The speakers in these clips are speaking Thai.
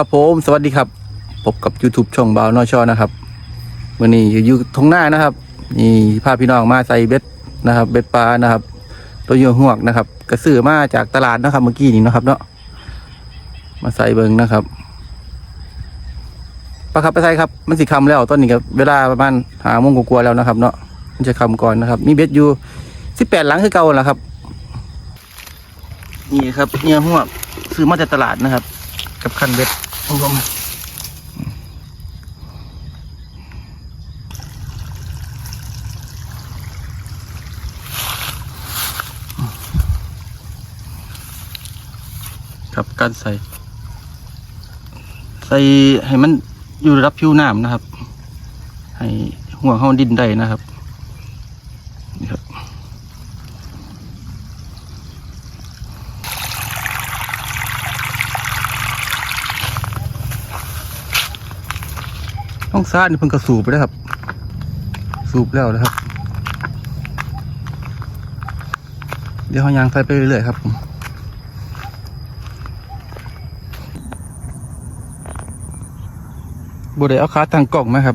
ครับผมสวัสดีครับพบกับ YouTube ช่องบ่าวนอชอนะครับวันนี้อยู่ทงหน้านะครับนี่พาพี่น้องมาใส่เบ็ดนะครับ เบ็ดปลานะครับ ตัวเหยื่อหวกนะครับ กระสือมาจากตลาดนะครับเมื่อกี้นี้นะครับเนาะมาใส่เบิงนะครับปลาครับไปใส่ครับ มันสิคำแล้วตอนนี้ครับเวลาประมาณหาโมงกว่าๆแล้วนะครับ เนาะมันจะคำก่อนนะครับ มีเบ็ดอยู่สิบแปดหลังคือเก่าแหละครับ นี่ครับเหยื่อหวกซื้อมาจากตลาดนะครับ กับคันเบ็ด รวมครับการใส่ ใส่ให้มันอยู่รับผิวน้ำนะครับ ให้หัวเขาดินได้นะครับ นี่ครับ ห้องซ่านี่เพิ่งกระสูบไปแล้วครับ สูบแล้วนะครับ เดี๋ยวเขายางใส่ไปเรื่อยๆครับผมบได้เอาขาทางกล่องไหมครับ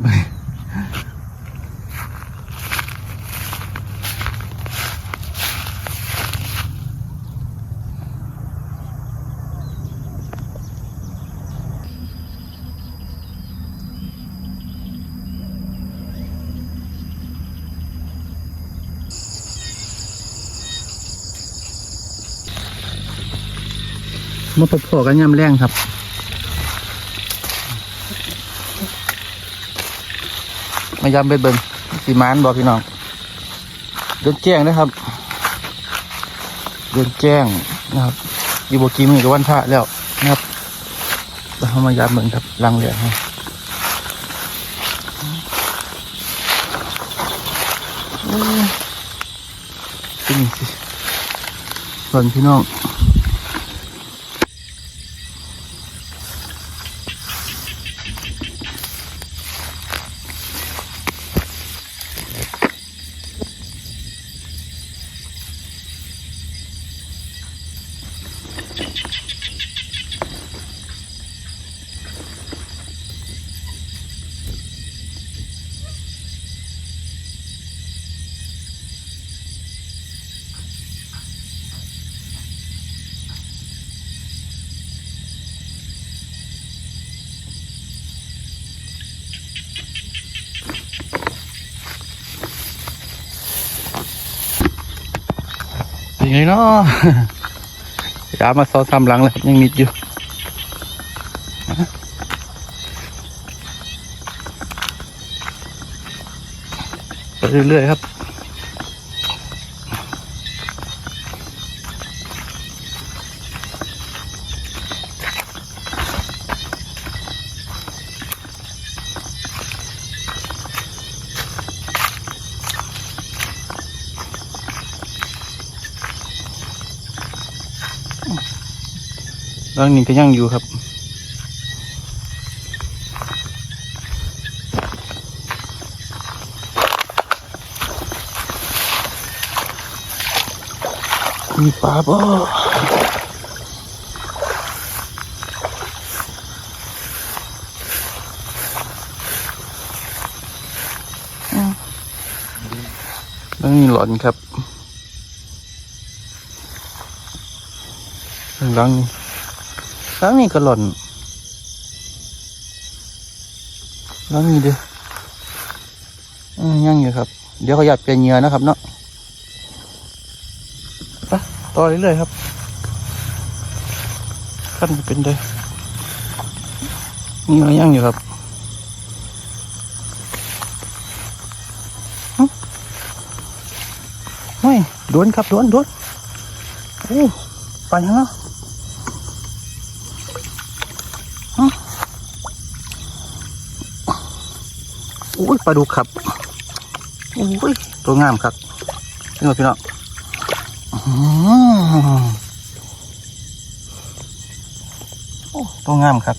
มาพบพอกันยามแรงครับมายามเบ็ดเบิงสีมานบอกพี่น้องเดินแจ้งนะครับ เดินแจ้งนะครับอีโบกีมือกับวันพระแล้วนะครับเขามายามเบิงครับลังเหลือให้โอ้ยเป็นอย่างสิส่วนพี่น้อง อย่างเนาะยามาซอทำหลังแล้วยังมิดอยู่ไปเรื่อยๆครับ ร่างนี้ก็ยังอยู่ครับมีปลาบ่ร่างนี้หลอนครับร่างนี้ ครั้งนี้ก็หล่นครั้งนี้ดิอืมยังอยู่ครับ เดี๋ยวเขาอยากเปลี่ยนเหยื่อนะครับเนาะไปต่อเรื่อยๆครับ ขั้นเป็นได้เหยื่อยังอยู่ครับหึไม่ดวนครับดวนดวนโอ้ไปยังเนาะ อุ้ย ปลาดุกครับอุ้ยตัวงามครับพี่น้องพี่น้องอื้อหือโอ้ตัวงามครับ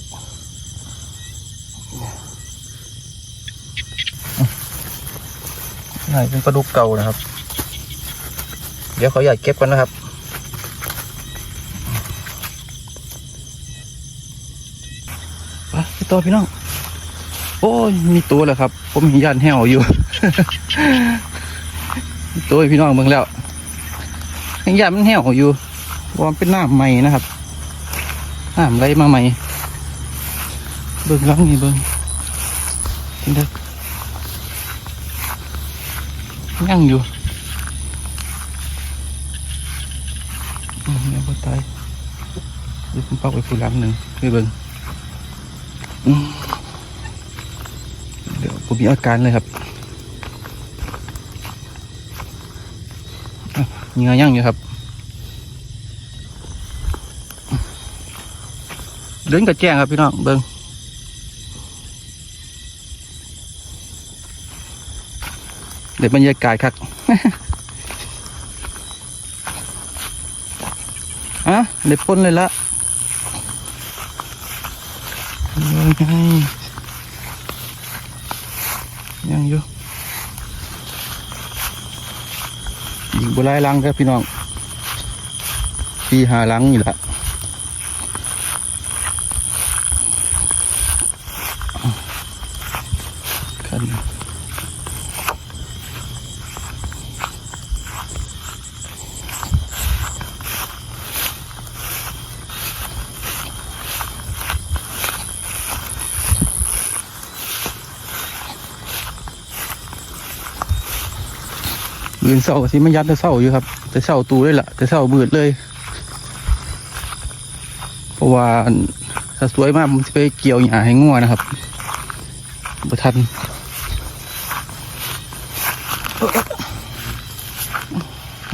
นี่เป็นปลาดุกเก่านะครับ เดี๋ยวเขาอยากเก็บกันนะครับตัวพี่น้อง โอ้ยมีตัวแล้วครับ ผมเห็นยานแห้วอยู่ ตัวพี่น้องเบิ่งแล้วเห็นยานมันแห้วอยู่ว่ามันเป็นหน้ำใหม่นะครับหน้ำไหลมาใหม่ เบิ่งหลังนี่เบิ่งเห็นเด้อยังอยู่อืมยังบ่ตายเดี๋ยวผมปักไว้ผู้หลังหนึ่งไปเบิ่งอืม ผมมีอาการเลยครับเหงื่อยังอยู่ครับ เดินกับแจ้งครับพี่น้องเบิ่งเดี๋ยวบรรยากาศครับอะเดี๋ยวพ่นเลยละยังไง ยังอยู่ยิงบุไลายหลังครับพี่น้องปีหาลังนี่แหละ มือเศร้าสิมันยัดแต่เศร้าอยู่ครับ แต่เศร้าตูเลยล่ะ แต่เศร้ามืดเลย เพราะว่าถ้าสวยมากผมจะไปเกี่ยวหญ้าให้งัวนะครับบ่ทัน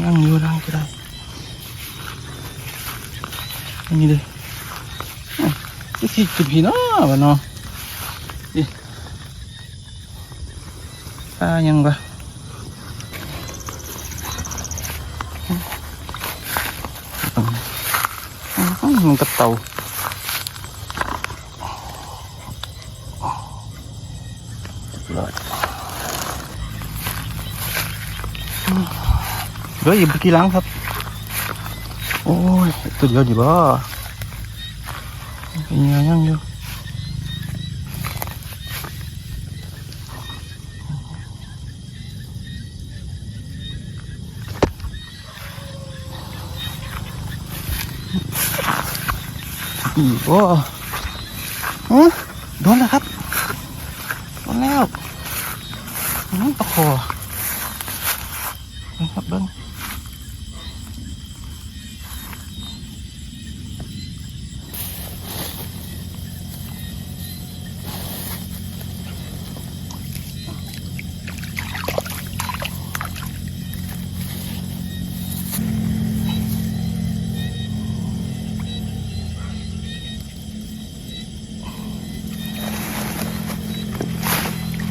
นั่งอยู่นั่งก็ได้อันนี้เลยอ้าวจะสิจุดพี่เนาะวะเนาะนี่อ่ายังวะ มมันกับเตาเดี๋ยวอีกกี่หลังครับ โอ้ยตัวเดียวดีบ่ยังไงยังอยู่ อีกบ่ฮะโดนแล้วครับโดนแล้วนั่นตะคอเบิ่งครับเบิ้ง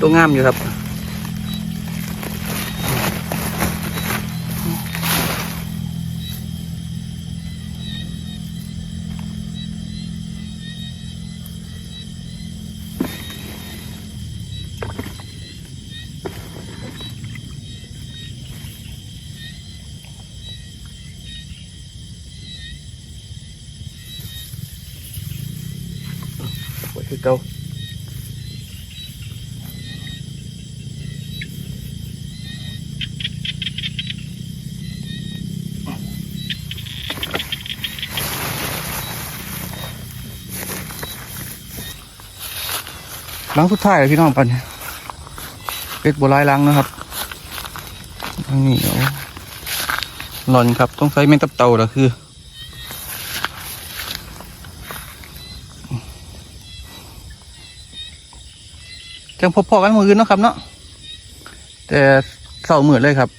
ตัวงามอยู่ครับไว้คือเก่าหลังสุดท้ายเลยพี่น้องปันเป็ดบัวลายหลังนะครับทางนี้เดี๋ยวหล่อนครับ ต้องใช้เมนตับเต่าเหรอคือ จังพบพอกันมืออื่นเนาะครับ เนาะแต่เศร้ามืดเลยครับ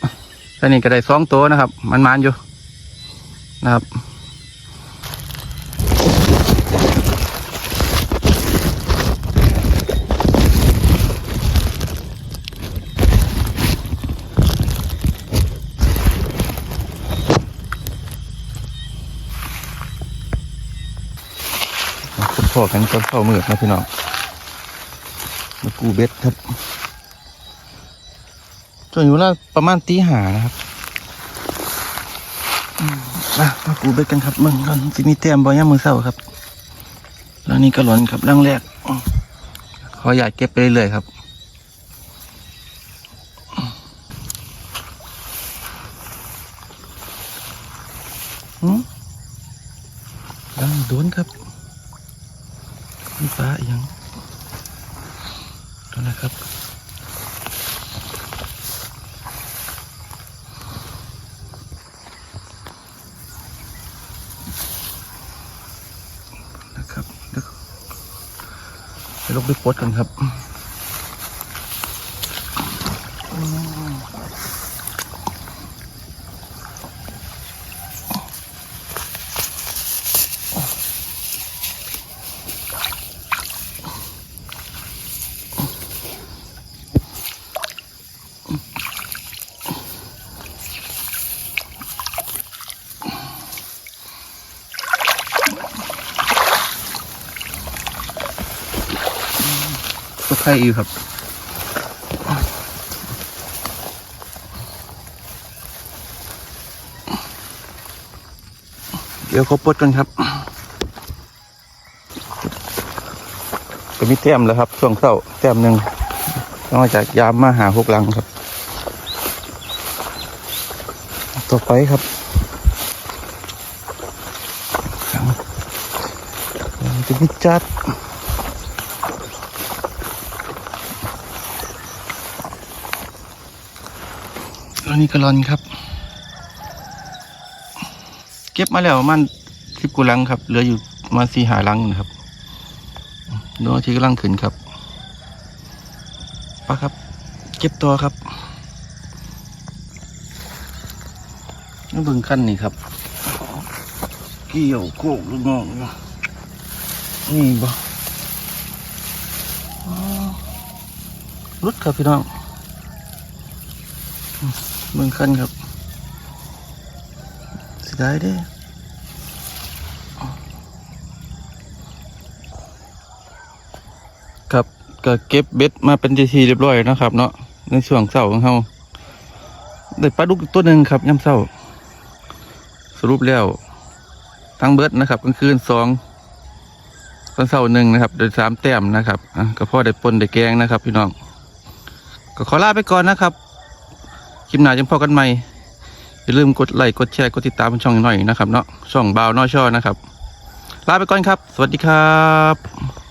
ตอนนี้ก็ได้สองตัวนะครับ มันมันอยู่นะครับ อกันตอนเข้ามืดนะพี่น้องมากูเบ็ดครับจนอยู่แล้วประมาณตีหานะครับมามากูเบ็ดกันครับมึงก่อนสิมีเตรียมบอย่ามมือเศร้าครับ แล้วนี่ก็หลอนครับร่างแรกอืมออยากเก็บไปเรื่อยๆครับหืมยังโดนครับ ฟ้าอีกยังโดนนะครับนะครับเดี๋ยวไปลงไปโพสกันครับ ก็ใครอีกครับเดี๋ยวเขาปลดกันครับก็มีแต้มแล้วครับช่วงเช้าแต้มหนึ่งนอกจากยามมาหาหกลังครับ ต่อไปครับจะมีจัด อันนี้กระลอนครับ เก็บมาแล้วประมันสิบกุลังครับ เหลืออยู่มาสี่หาลังนะครับน้องที่กำลังขึ้นครับปะครับ เก็บตัวครับนี่เบึงขั้นนี่ครับเกี่ยวโคกลูกน้องอยู่นี่บ่อ๋อรุดครับพี่น้อง เมืองคันครับเสียดายด้ครับก็เก็บเบ็ดมาเป็นทีเรียบร้อยนะครับ เนาะในช่วงเสาร์ของเราได้ปลาดุกตัวหนึ่งครับย่ำเสาร์สรุปแล้วทั้งเบิดนะครับกลางคืนสองตอนเสาร์หนึ่งนะครับ โดยสามแต้มนะครับก็พอได้ปนได้แกงนะครับ พี่น้องก็ขอลาไปก่อนนะครับ คลิปหน้าจะพอกันใหม่อย่าลืมกดไลค์กดแชร์กดติดตามช่องหน่อยนะครับเนาะช่องบ่าวน้อยช่อนะครับ ลาไปก่อนครับ สวัสดีครับ